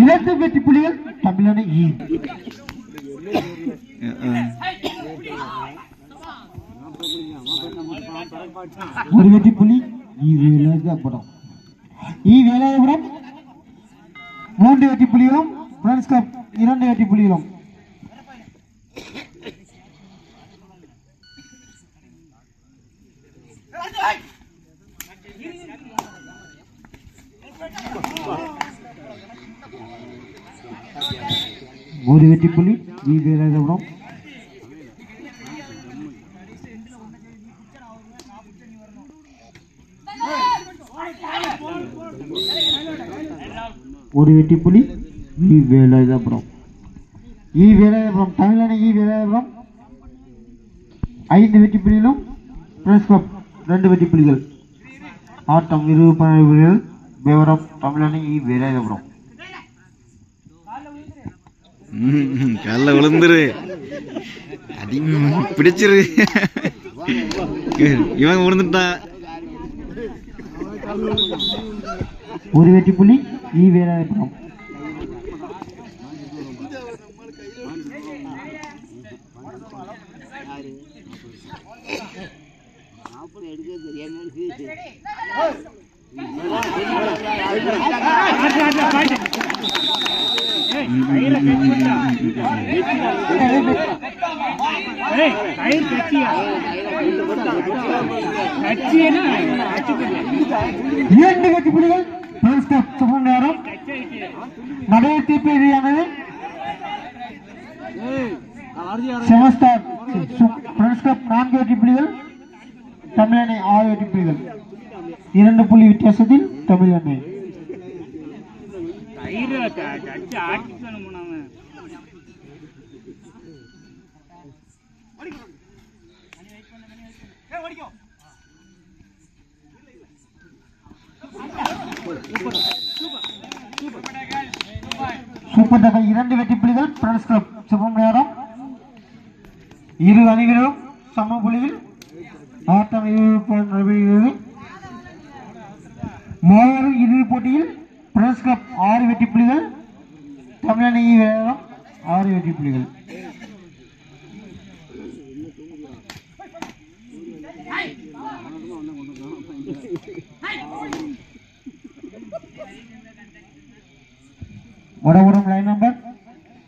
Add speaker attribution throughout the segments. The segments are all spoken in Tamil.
Speaker 1: இரண்டு வெற்றி புலிகள் தமிழனை ஈ ஒரு வெற்றி புலி ஈ வேலாயுதபுரம் ஈ வேலாயுதபுரம் மூன்று வெற்றி புலிகளும் இரண்டு வெற்றி புலிகளும். ஒரு வெற்றி புள்ளி வி வேலாயுதபுரம் ஒரு வெட்டி புலி ஈ வேலாயுதபுரம் ஈ வேலாயுதபுரம் தமிழன ஈ வேலாயுதபுரம் ஐந்து வெட்டி புலிகளும் பிரஸ் கிளப் ரெண்டு வெட்டி புலிகள் ஆட்டம் இருபது பன்னெண்டு புலிகள் விவரம் தமிழனை ஈ வேலாயுதபுரம்
Speaker 2: கல்ல விழுந்துரு அதிகமா பிடிச்சிரு இவன் விழுந்துட்டான்
Speaker 1: ஒரு வெட்டி புலி ஈ வேலாயுதபுரம் இரண்டு வெற்றி புலிகள் கப் நேரம். நடைய தீப்பெரியானது செமஸ்டார் நான்கு வெற்றி புலிகள் தமிழனை ஆறு வெற்றி புலிகள். இரண்டு புள்ளி வித்தியாசத்தில் தமிழனை சூப்பர் தகவல் இரண்டு வெற்றி புலிகள் பிரான்ஸ் கிளப். நேரம். இரு அணிகளும் சம புள்ளியில் ஆட்டம் நடைபெறுகிறது மாபெரும் இறுதிப் போட்டியில் பிரஸ் கிளப் ஆறு வெற்றி புள்ளிகள் தமிழணி வேகம் ஆறு வெற்றி புள்ளிகள் வடபுறம் லைன் நம்பர்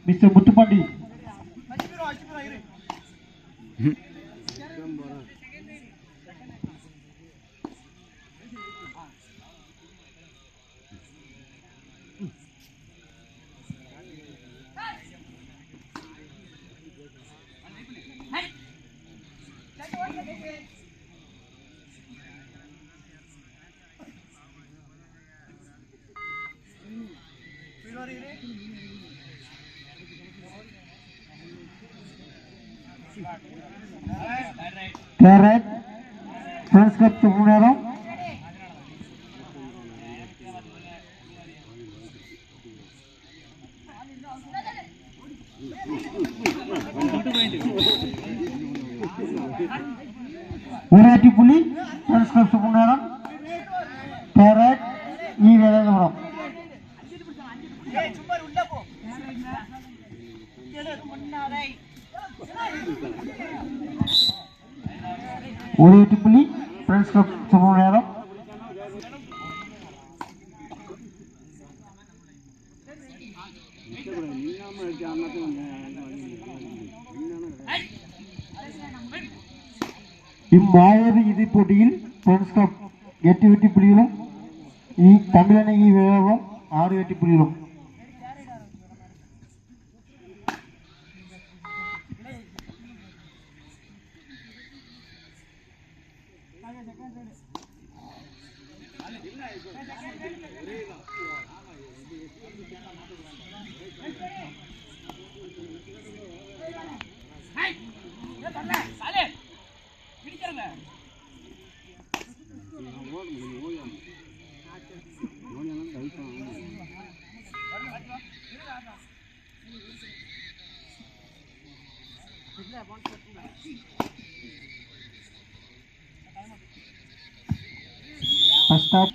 Speaker 1: மிஸ்டர் முத்துப்பாண்டி. கேரட் பிரான்ஸ் கப் சுபம் நேரம் ஒரு வெற்றி புள்ளி பிரான்ஸ் கப் சுபம் நேரம் கேரட் ஈ வேதாந்தபுரம் ஒரு எட்டு புள்ளி. ஃப்ரெண்ட்ஸ் கப் சுபம் நேரம். இம்மாவது இறுதிப் போட்டியில் ஃப்ரெண்ட்ஸ் கப் எட்டு வெட்டி புள்ளிகளும் தமிழணி வேகம் ஆறு வெட்டி புள்ளிகளும். ஃபர்ஸ்ட் ஸ்டாப்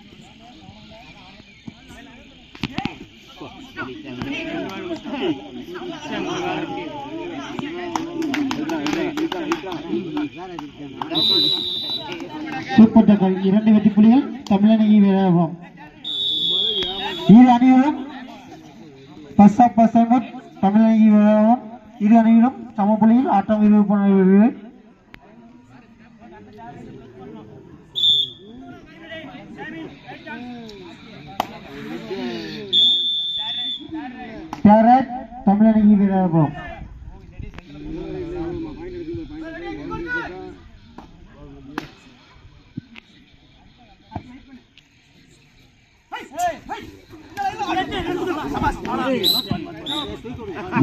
Speaker 1: சூப்பர் டக்கர் இரண்டு வெற்றி புலிகள் தமிழனகி வீரகம் இரு அணிகளும் பஸ் ஆஃப் பஸ் அவுட் தமிழகி இரு அணிகளும் சம புள்ளியில் ஆட்டம் விரிவு கேரட் போகும் வீரகம்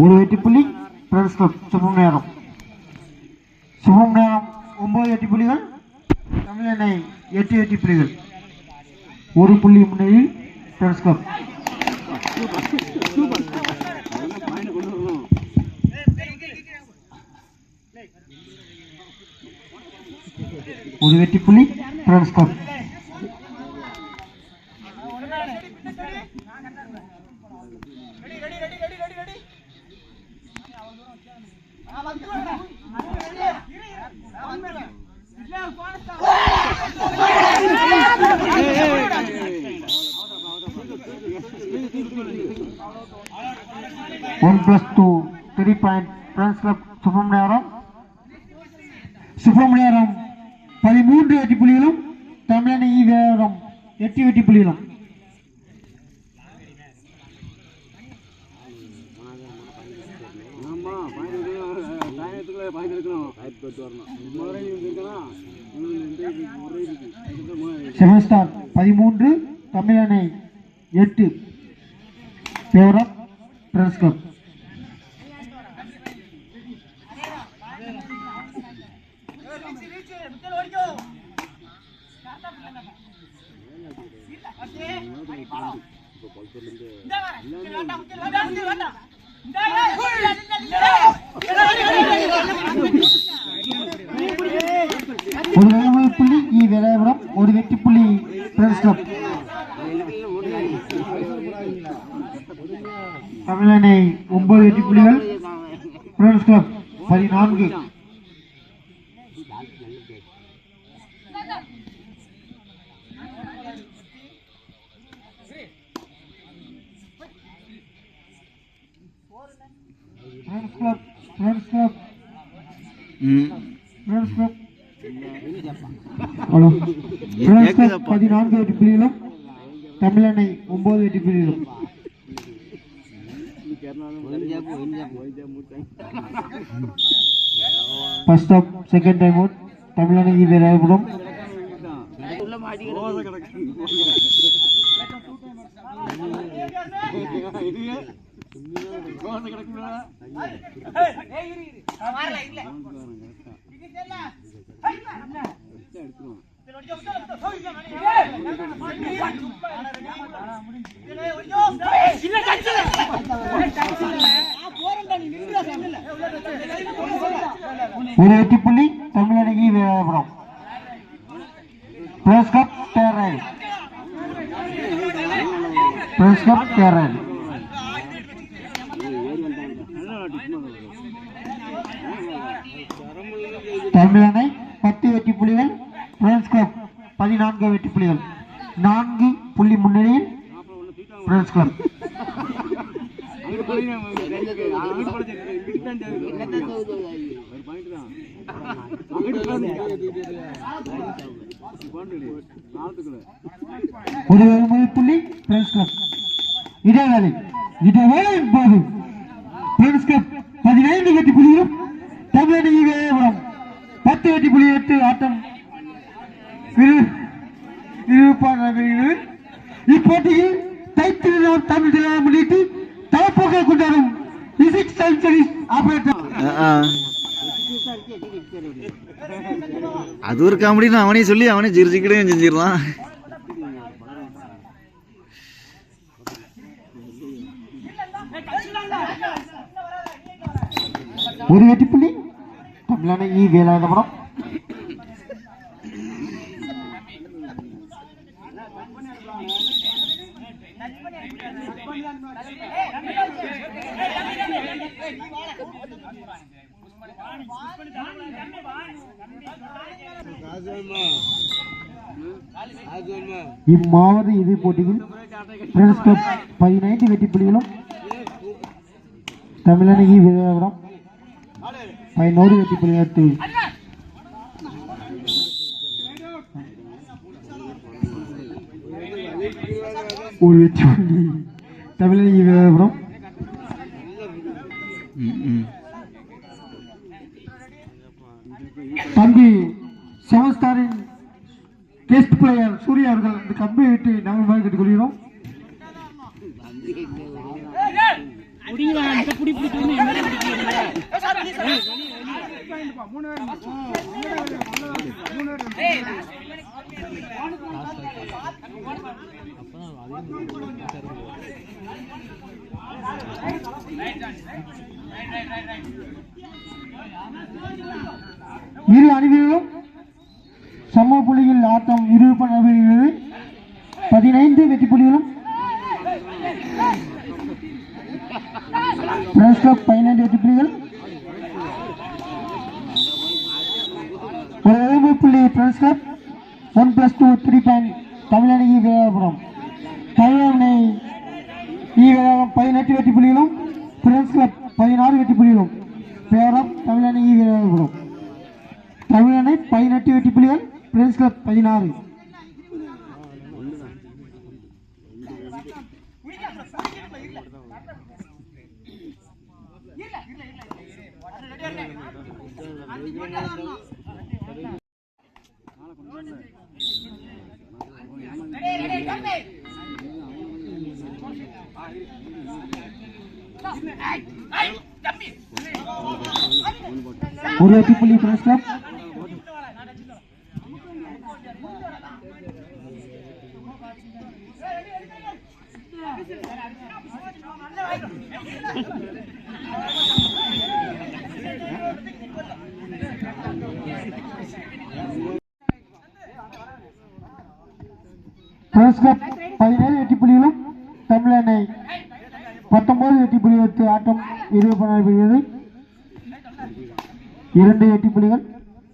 Speaker 1: ஒரு வெற்றி புள்ளி ஃப்ரெண்ட்ஸ் கிளப் சுபம் நேரம். சுபம் நேரம் ஒன்பது எட்டு புள்ளிகள் தமிழனை எட்டு எட்டு புள்ளிகள். ஒரு புள்ளி முன்னேறி ஃப்ரெண்ட்ஸ் கிளப் ஒரு வெற்றி புள்ளி friends club one plus two three point friends பதிமூன்று வெற்றி புள்ளிகளும் தமிழனை வேகம் எட்டு வெற்றி புள்ளிகளும். செவன் பதிமூன்று தமிழனை எட்டு. ஃப்ரெண்ட்ஸ் கிளப் ஒரு விளையாடு புள்ளி இ விளையாடம் ஒரு வெட்டி புள்ளி ஃப்ரெண்ட்ஸ் கிளப் தமிழனை ஒன்பது வெட்டி புள்ளிகள் ஃப்ரெண்ட்ஸ் கிளப் பதினான்கு ஃப்ரெண்ட்ஸ் கிளப் ஃப்ரெண்ட்ஸ் கிளப்
Speaker 2: ம்
Speaker 1: friends club hello friends club பதினான்கு வெற்றி புள்ளிகளும் தமிழனை ஒன்பது வெற்றி புள்ளிகளும் first of second time out தமிழனை விளையாடும் ஒரு வெற்றி புள்ளி தமிழகி விளையாடும் பிரஸ் கப் தேரல் பிரஸ் கப் தேரல் தமிழனை பத்து வெற்றி புள்ளிகள் பிரான்ஸ் கிளப் பதினான்கு வெற்றி புள்ளிகள் நான்கு புள்ளி முன்னிலையில் பிரான்ஸ் கிளப் ஒரு நடைபெறுகிறது இப்போட்டியில் தைத்திருநாள் தமிழ் தினம் முன்னிட்டு தலைப்போக்கை கொண்டாடும் இசிக் சென்சரிஸ் ஆபரேட்டர்.
Speaker 2: அது ஒரு காமெடின்னு அவனே சொல்லி அவனே சிரிச்சுக்கிட்டே செஞ்சிடலாம்.
Speaker 1: ஒரு வெற்றி புள்ளி தமிழனகி வேலாயுதபுரம். இம்மாவட்ட இறுதிப் போட்டியில் பிரெண்ட்ஸ் கப் பதினைந்து வெற்றி புள்ளிகளும் தமிழனகி வேலாயுதபுரம் பதினோரு வெற்றி புள்ளிகள் ஒரு வெற்றி புள்ளி. தமிழனகி வேலாயுதபுரம் தம்பி செவன் ஸ்டாரின் கெஸ்ட் பிளேயர் சூர்யா அவர்கள் இந்த கம்பி விட்டு நம்ம கேட்டுக் கொள்கிறோம். இரு அணிவீரர்களும் சம புள்ளியில் ஆட்டம் இரு நடைபெறுகிறது பதினைந்து வெற்றி புள்ளிகளும் கிளப் பதினைந்து வெற்றி புள்ளிகள். ஒரு இழப்பு புள்ளி friends club one plus two three point தமிழணி Vedapuram தமிழனை ஈ பதினெட்டு வெற்றி புள்ளிகளும் பிரஸ் கிளப் பதினாறு வெற்றி புலிகளும் பேரம் தமிழணி வீரர்களும் தமிழனை பதினெட்டு வெற்றி புலிகள் பிரெண்ட்ஸ் கிளப் பதினாறு. ஒரு வெற்றி புள்ளி பிரெண்ட்ஸ் கிளப் பிரெண்ட்ஸ் கிளப் பதினேழு வெற்றி புள்ளிகளும் தமிழனை பத்தொன்பது வெற்றி புள்ளி எடுத்து ஆட்டம் இறுதி இரண்டு வெற்றி புள்ளிகள்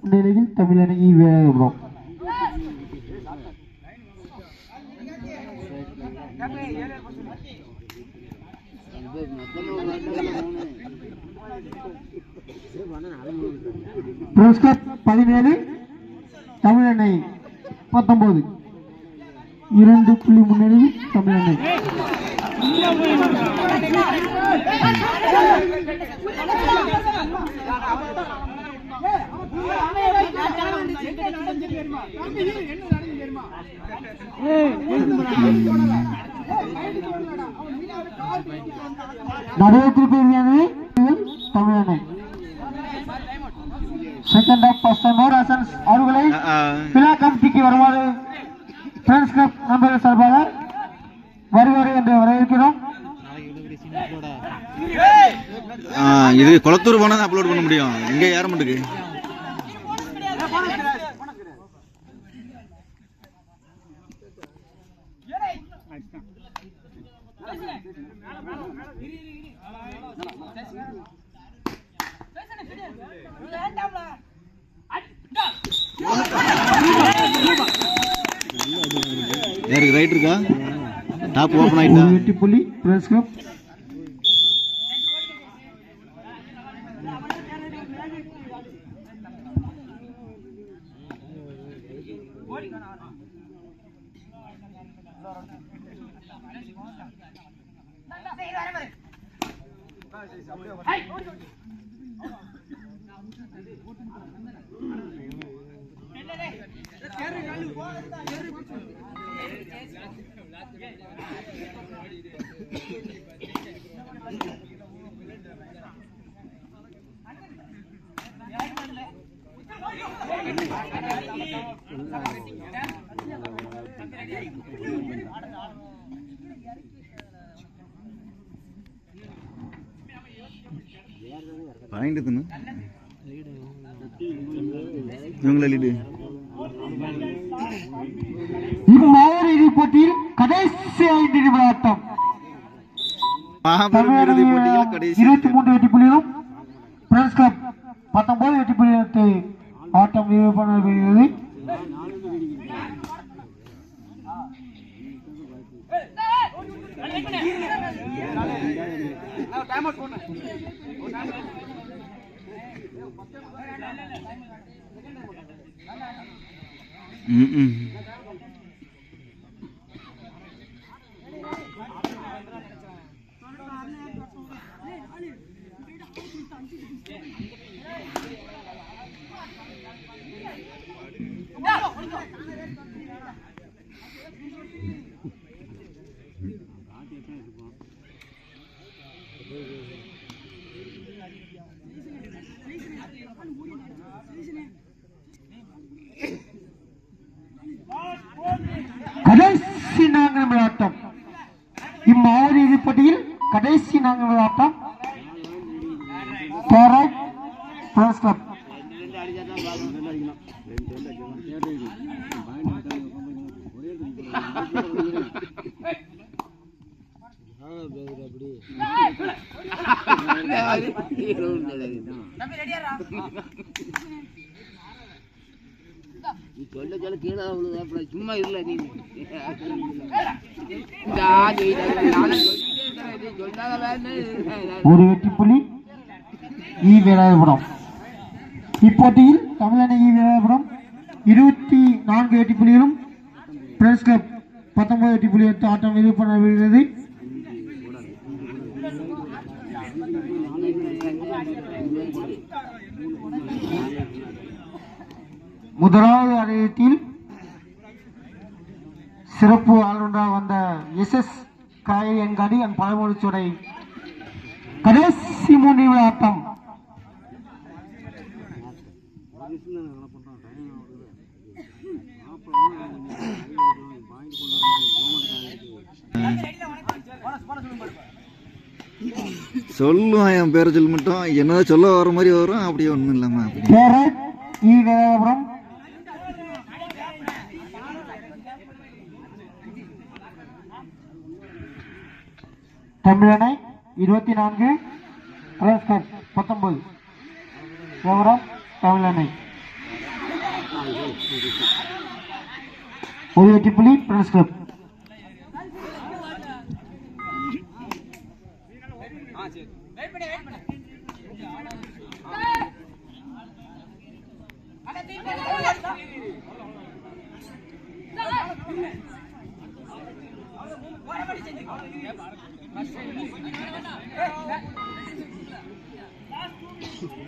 Speaker 1: நிலையில் தமிழணி வேறுபடும் பிரெண்ட்ஸ் கிளப் பதினேழு தமிழனை பத்தொன்பது. இரண்டு புள்ளி முன்னிலையில் தமிழனை நடுவத்திற்கு இறுதியானது தமிழனை செகண்ட் ஆஃப் ஃபர்ஸ்ட் ஹசன்ஸ் அவர்களை. விழா கமிட்டிக்கு வருமாறு ஃப்ரெண்ட்ஸ் கிளப் சார்பாக
Speaker 2: இது குளத்தூர் போனா தான் அப்லோட் பண்ண முடியும். இங்க ஏற மாட்டுக்கு. யாருக்கு ரைட் இருக்கா? டாப் ஓப்பன் ஆயிட்டா?
Speaker 1: புள்ளி பிரஸ் கிளப்
Speaker 2: பாயிண்ட் தின்னு இவங்கள லீடு.
Speaker 1: இம்மாவட்ட இறுதிப் போட்டியில் கடைசி ஐந்து நிமிட ஆட்டம்
Speaker 2: மாபெரும் இறுதி போட்டியில் கடைசி
Speaker 1: இருபத்தி மூன்று வெற்றி புள்ளிகளும் பிரெண்ட்ஸ் கிளப் பத்தொன்பது வெற்றி புள்ளிகளுக்கு ஆட்டம் நிறைவு பண்ணப்படுகிறது
Speaker 2: ம்.
Speaker 1: கடைசி நான்கு நிமிட ஆட்டம் இம்மாவட்ட இறுதிப் போட்டியில் கடைசி நான்கு நிமிட ஆட்டம் பேராய் பிரெண்ட்ஸ் கிளப்
Speaker 3: நீ சொல்ல சொல்ல கீழே விழுது அப்புறம் சும்மா இல்ல நீ.
Speaker 1: ஒரு வெற்றி புள்ளி இ வேலாயுபுரம் இப்போட்டியில் தமிழனை இ வேலாயுபுரம் இருபத்தி நான்கு வெற்றி புள்ளிகளும் பிரஸ் கிளப் பத்தொன்பது வெற்றி புள்ளி எடுத்து ஆட்டம் எதிர்ப்பு பண்ணப்படுகிறது முதலாவது அடையத்தில் சிறப்பு ஆளுநராக வந்த எஸ் எஸ் காயை என்காடி அண்ட் பழமொழி சுடை. கடைசி மூன்று ஆட்டம்
Speaker 2: சொல்லுவான் என் பேரை சொல்லி மட்டும் என்னதான் சொல்ல வர மாதிரி வரும் அப்படியே ஒன்றும் இல்லாம அப்படி
Speaker 1: பேரட் ஈ வேலாபுரம் தமிழனை இருபத்தி நான்கு பிரஸ்கர் பத்தொன்பது. விவரம் தமிழனை. ஒரு வெற்றி புள்ளி பிரஸ் கிளப்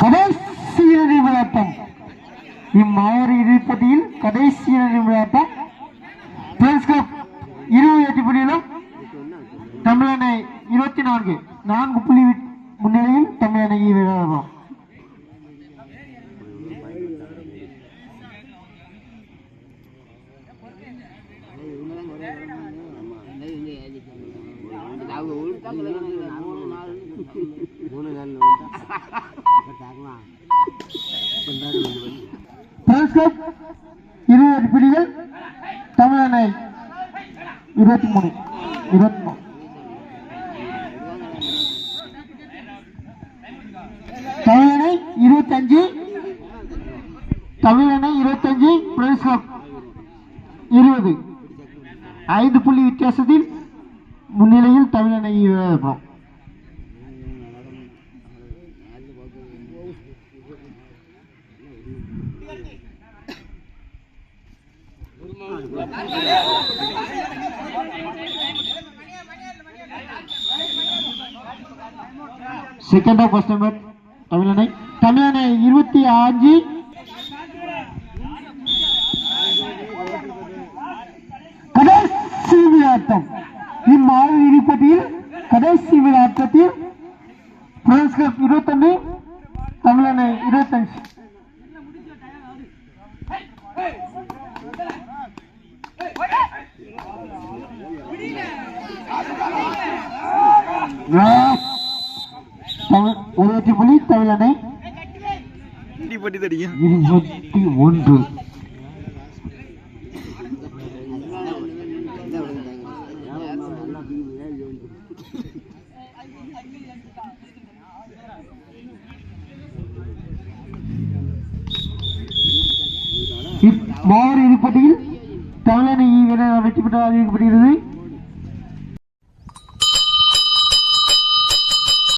Speaker 1: கடைசி இறுதி விளையாட்டம் இம்மாவட்ட இறுதிப் போட்டியில் கடைசி இறுதி விளையாட்டம் இருபது வெற்றி புள்ளியிலும் தமிழனை இருபத்தி நான்கு நான்கு புள்ளி முன்னிலையில் தமிழனை விளையாடுறோம் பிரெண்ட்ஸ் பிஸ்கட் இருபது பிடிகள் தமிழனை. இருபத்தி மூணு. இருபத்தி மூணு. தமிழனை இருபத்தஞ்சு. தமிழனை இருபத்தஞ்சு. பிரைஸ் இருபது. ஐந்து புள்ளி வித்தியாசத்தில் முன்னிலையில் தமிழனை இருக்கிறோம் செகண்ட் ஆஃப் ஃபர்ஸ்ட் நம்பர் தமிழனை தமிழனை இருபத்தி அஞ்சு. கடைசி விளையாட்டம். இம்மாத இறுதிப்பட்டியில் கடைசி விளையாட்டத்தில் பிரான்ஸ் கிளப் இருபத்தொன்னு தமிழனை இருபத்தஞ்சு. ஒரு வெற்றி புள்ளி தமிழனை
Speaker 2: அடி
Speaker 1: இருபத்தி ஒன்று மாறு இறுதிப்பட்டியில் தமிழனை வெற்றி பெற்ற அறிவிக்கப்படுகிறது